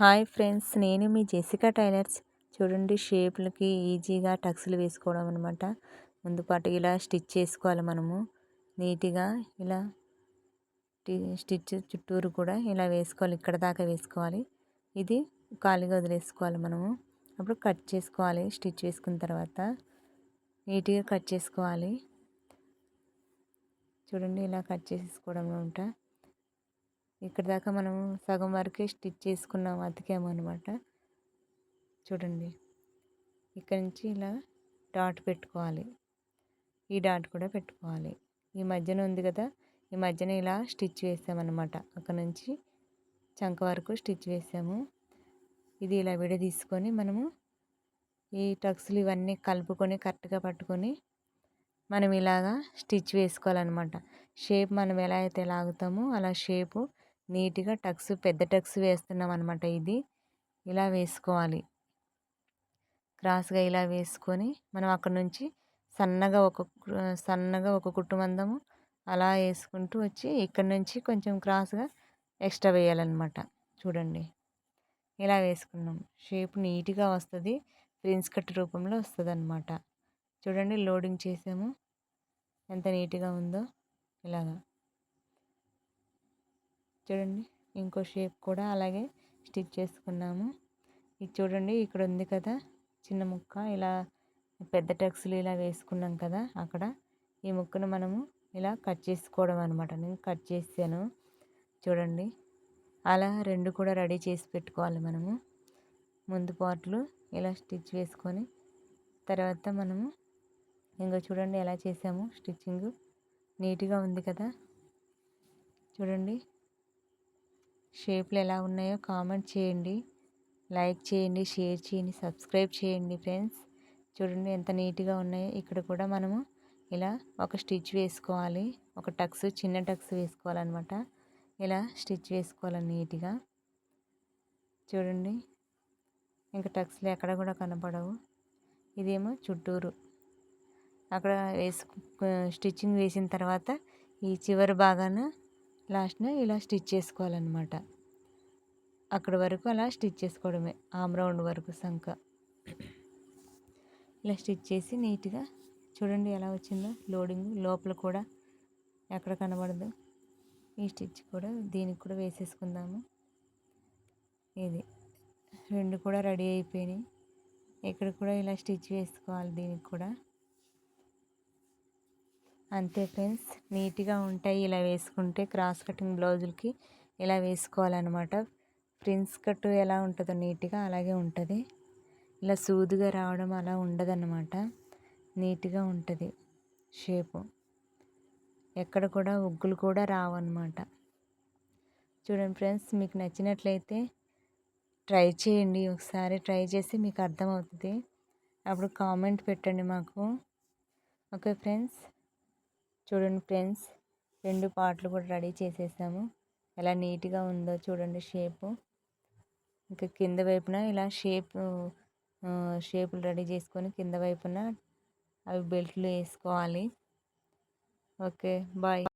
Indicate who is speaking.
Speaker 1: Hi friends నేను మీ Jessica tailors. చూడండి షేప్లకి ఈజీగా టక్స్లు వేసుకోవడం అనమాట ముందు పాటు ఇలా స్టిచ్ చేసుకోవాలి మనము. నీట్గా ఇలా స్టిచ్ చుట్టూరు కూడా ఇలా వేసుకోవాలి. ఇక్కడ దాకా వేసుకోవాలి. ఇది ఖాళీగా వదిలేసుకోవాలి మనము. అప్పుడు కట్ చేసుకోవాలి స్టిచ్ వేసుకున్న తర్వాత. నీట్గా కట్ చేసుకోవాలి. చూడండి ఇలా కట్ చేసుకోవడం ఉంటా ఇక్కడ దాకా మనం సగం వరకే స్టిచ్ చేసుకున్నాం అతికామన్నమాట చూడండి. ఇక్కడ నుంచి ఇలా డాట్ పెట్టుకోవాలి. ఈ డాట్ కూడా పెట్టుకోవాలి. ఈ మధ్యన ఉంది కదా ఈ మధ్యన ఇలా స్టిచ్ వేసామన్నమాట. అక్కడ నుంచి చంక వరకు స్టిచ్ వేసాము. ఇది ఇలా విడదీసుకొని మనము ఈ టక్స్లు ఇవన్నీ కలుపుకొని కరెక్ట్గా పట్టుకొని మనం ఇలాగా స్టిచ్ వేసుకోవాలన్నమాట. షేప్ మనం ఎలా అయితే లాగుతామో అలా షేపు నీట్గా టక్స్ పెద్ద టక్స్ వేస్తున్నాం అనమాట ఇది. ఇలా వేసుకోవాలి. క్రాస్గా ఇలా వేసుకొని మనం అక్కడ నుంచి సన్నగా ఒక సన్నగా ఒక కుటుంబందము అలా వేసుకుంటూ వచ్చి ఇక్కడ నుంచి కొంచెం క్రాస్గా ఎక్స్ట్రా వేయాలన్నమాట. చూడండి. ఇలా వేసుకున్నాం. షేప్ నీట్గా వస్తుంది. ప్రిన్స్ కట్ రూపంలో వస్తుంది అనమాట చూడండి లోడింగ్ చేసాము. ఎంత నీట్గా ఉందో ఇలాగా. చూడండి ఇంకో షేప్ కూడా అలాగే స్టిచ్ చేసుకున్నాము. ఇది చూడండి ఇక్కడ ఉంది కదా చిన్న ముక్క. ఇలా పెద్ద టక్స్లు ఇలా వేసుకున్నాం కదా అక్కడ. ఈ ముక్కను మనము ఇలా కట్ చేసుకోవడం అనమాట నేను కట్ చేసాను చూడండి అలా రెండు కూడా రెడీ చేసి పెట్టుకోవాలి మనము. ముందు పార్ట్లు ఇలా స్టిచ్ వేసుకొని తర్వాత మనము ఇంకా చూడండి ఎలా చేసాము స్టిచ్చింగ్. నీట్గా ఉంది కదా. చూడండి షేప్లు ఎలా ఉన్నాయో కామెంట్ చేయండి. లైక్ చేయండి షేర్ చేయండి సబ్స్క్రైబ్ చేయండి ఫ్రెండ్స్. చూడండి ఎంత నీట్గా ఉన్నాయో. ఇక్కడ కూడా మనము ఇలా ఒక స్టిచ్ వేసుకోవాలి. ఒక టక్స్ చిన్న టక్స్ వేసుకోవాలన్నమాట. ఇలా స్టిచ్ వేసుకోవాలి నీట్గా. చూడండి. ఇంకా టక్స్లు ఎక్కడ కూడా కనపడవు. ఇదేమో చుట్టూరు. అక్కడ వేసుకు స్టిచ్చింగ్ వేసిన తర్వాత ఈ చివరి భాగాన లాస్ట్న ఇలా స్టిచ్ చేసుకోవాలన్నమాట. అక్కడ వరకు అలా స్టిచ్ చేసుకోవడమే ఆమ్ రౌండ్ వరకు సంక. ఇలా స్టిచ్ చేసి నీట్గా చూడండి ఎలా వచ్చిందో లోడింగ్ లోపల కూడా ఎక్కడ కనబడదు. ఈ స్టిచ్ కూడా దీనికి కూడా వేసేసుకుందాము. ఇది రెండు కూడా రెడీ అయిపోయినాయి. ఇక్కడ కూడా ఇలా స్టిచ్ వేసుకోవాలి దీనికి కూడా. అంతే ఫ్రెండ్స్ నీట్గా ఉంటాయి. ఇలా వేసుకుంటే క్రాస్ కటింగ్ బ్లౌజులకి ఇలా వేసుకోవాలన్నమాట. ప్రిన్స్ కట్ ఎలా ఉంటుందో నీట్గా అలాగే ఉంటుంది. ఇలా సూదుగా రావడం అలా ఉండదన్నమాట. నీట్గా ఉంటుంది షేపు. ఎక్కడ కూడా ఉగ్గులు కూడా రావన్నమాట. చూడండి ఫ్రెండ్స్ మీకు నచ్చినట్లయితే ట్రై చేయండి. ఒకసారి ట్రై చేసి మీకు అర్థమవుతుంది. అప్పుడు కామెంట్ పెట్టండి మాకు. Okay friends. చూడండి ఫ్రెండ్స్ రెండు పార్ట్లు కూడా రెడీ చేసేసాము. ఎలా నీట్గా ఉందో చూడండి షేపు. ఇంకా కింద వైపున ఇలా షేప్ షేపులు రెడీ చేసుకొని కింద వైపున అవి బెల్ట్లు వేసుకోవాలి. Okay bye.